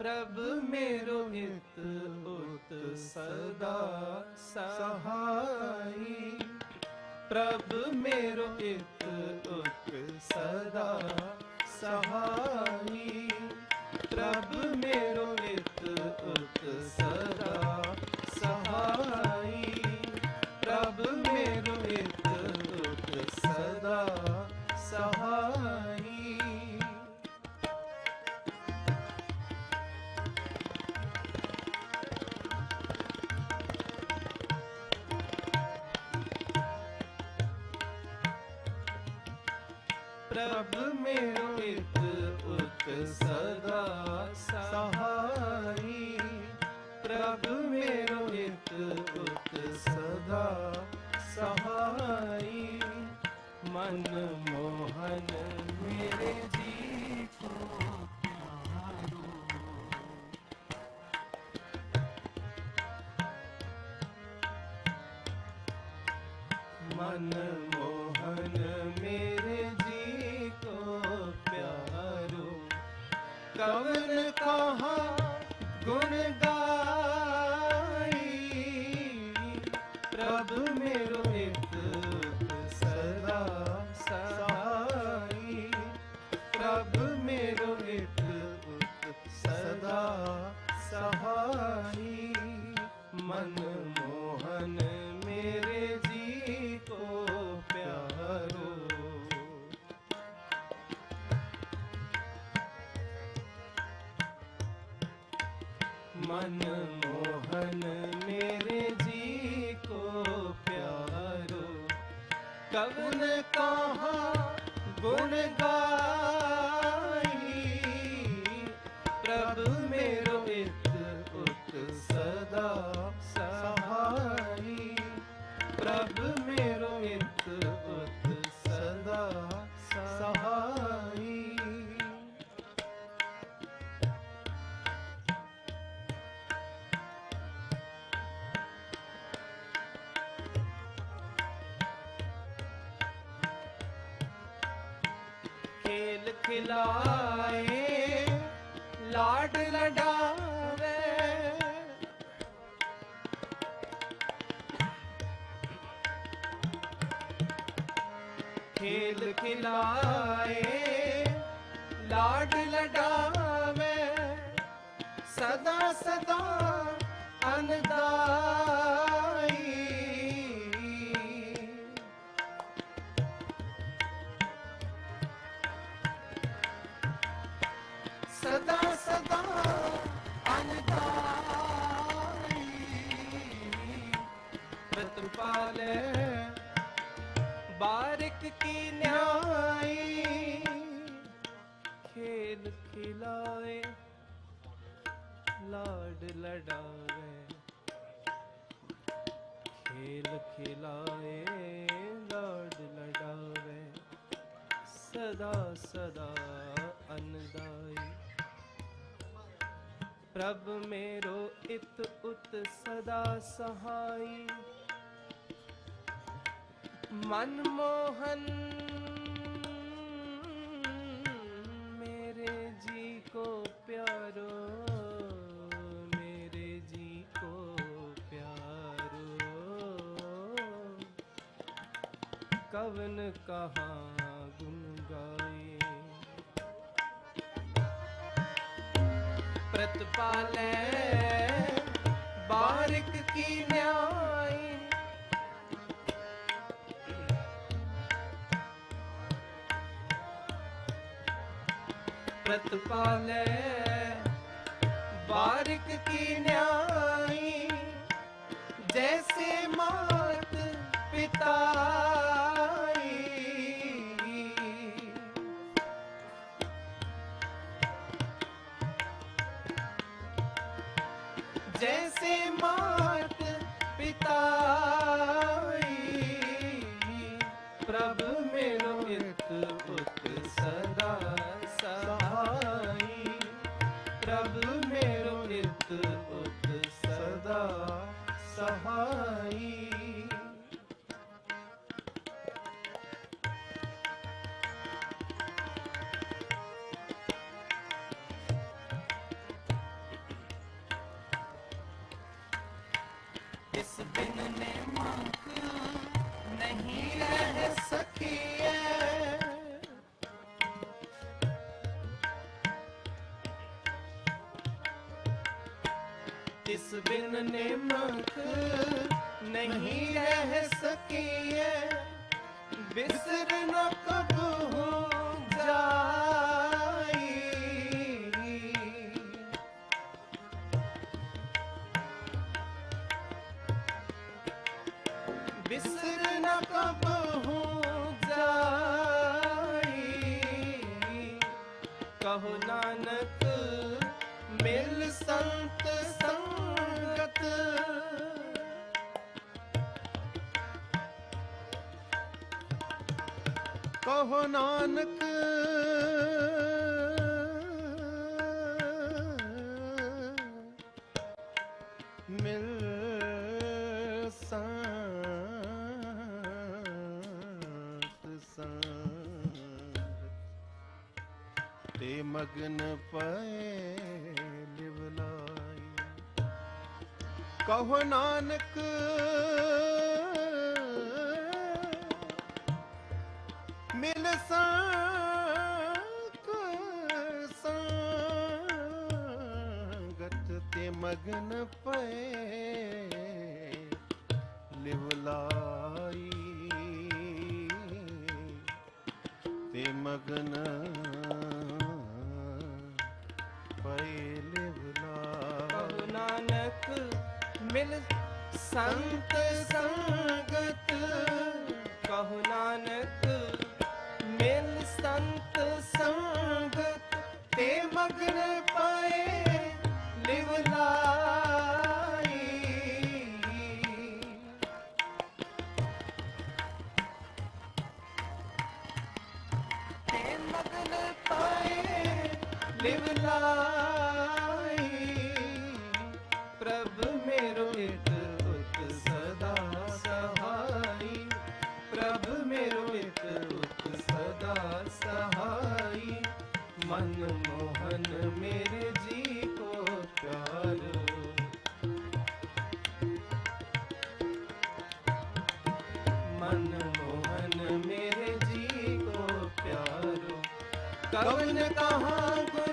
ਪ੍ਰਭ ਮੇਰੋ ਹਿਤ ਉਤ ਸਦਾ ਸਹਾਈ। ਪ੍ਰਭ ਮੇਰੋ ਹਿਤ ਉਤ ਸਦਾ ਸਹਾਈ। ਪ੍ਰਭ ਮਨ ਮੋਹਨ ਮੇਰੇ ਜੀ ਕੋ ਪਿਆਰੋ ਮਨ ਮੋਹਨ ਮੇਰੇ ਜੀ ਕੋ ਪਿਆਰੋ ਕਵਨ ਕਹਾ ਗੁਣ ਗਾਈ ਮਨ ਮੋਹਨ ਮੇਰੇ ਜੀ ਕੋ ਪਿਆਰੋ ਮਨ ਮੋਹਨ ਮੇਰੇ ਜੀ ਕੋ ਪਿਆਰੋ ਕਵਨ ਕਹਾ ਗੁਣ ਗਾਈ ਖੇਲ ਖਿਲਾਏ ਲਾਡ ਲਡਾਵੇ। ਖੇਲ ਖਿਲਾਏ ਲਾਡ ਲਡਾਵੇ। ਸਦਾ ਸਦਾ ਅਨਦਾਈ ਕੀ ਨਿਆਈ ਖੇਲ ਖਿਲਾਏ ਲਾਡ ਲਡਾਵੇ ਖੇਲ ਖਿਲਾਏ ਲਾਡ ਲਡਾਵੇ ਸਦਾ ਸਦਾ ਅਨਦਾਈ ਪ੍ਰਭ ਮੇਰੋ ਇਤ ਉਤ ਸਦਾ ਸਹਾਈ ਮਨ ਮੋਹਨ ਮੇਰੇ ਜੀ ਕੋ ਪਿਆਰੋ ਮੇਰੇ ਜੀ ਕੋ ਪਿਆਰੋ ਕਵਨ ਕਹਾ ਗੁਣ ਗਾਏ ਪ੍ਰਤਪਾਲੇ ਬਾਰਿਕ ਕੀ ਨਿਆਈ ਪ੍ਰਤਪਾਲੇ ਬਾਰਿਕ ਕੀ ਨਿਆਈ ਸਹਾਈ। ਇਸ ਬਿਨ ਨਹੀਂ ਰਹਿ ਸਕੀਏ। ਬਿਸਰ ਨ ਕਬਹੂ ਜਾਈ। ਬਿਸਰ ਨ ਕਬਹੂ ਜਾਈ। ਕਹੋ ਨਾਨਕ, ਮਿਲ ਸੰਤ ਸੰਗਤ। ਕਹੋ ਨਾਨਕ। ਮਿਲ ਸੰਤ ਸੰਗਤ ਤੇ ਮਗਨ ਪਏ ਲਿਵਲਾਈ। ਕਹੋ ਨਾਨਕ। ਮਿਲ ਸੰਕ ਸੰਗਤ ਤੇ ਮਗਨ ਪਏ। ਲਿਵਲਾਈ ਤੇ ਮਗਨ ਪਏ। ਲਿਵਲਾਈ ਕਹੋ ਨਾਨਕ ਮਿਲ ਸੰਤ ਸੰਗਤ ਮਗਨ ਪਾਏ, ਲਿਵ ਲਾਈ ਪ੍ਰਭ ਮੇਰੋ ਇਤ ਉਤ ਸਦਾ ਸਹਾਈ। ਪ੍ਰਭ ਮੇਰੋ ਇਤ ਉਤ ਸਦਾ ਸਹਾਈ। ਮਨ ਮੋਹਨ ਕਵਨ ਕਹਾ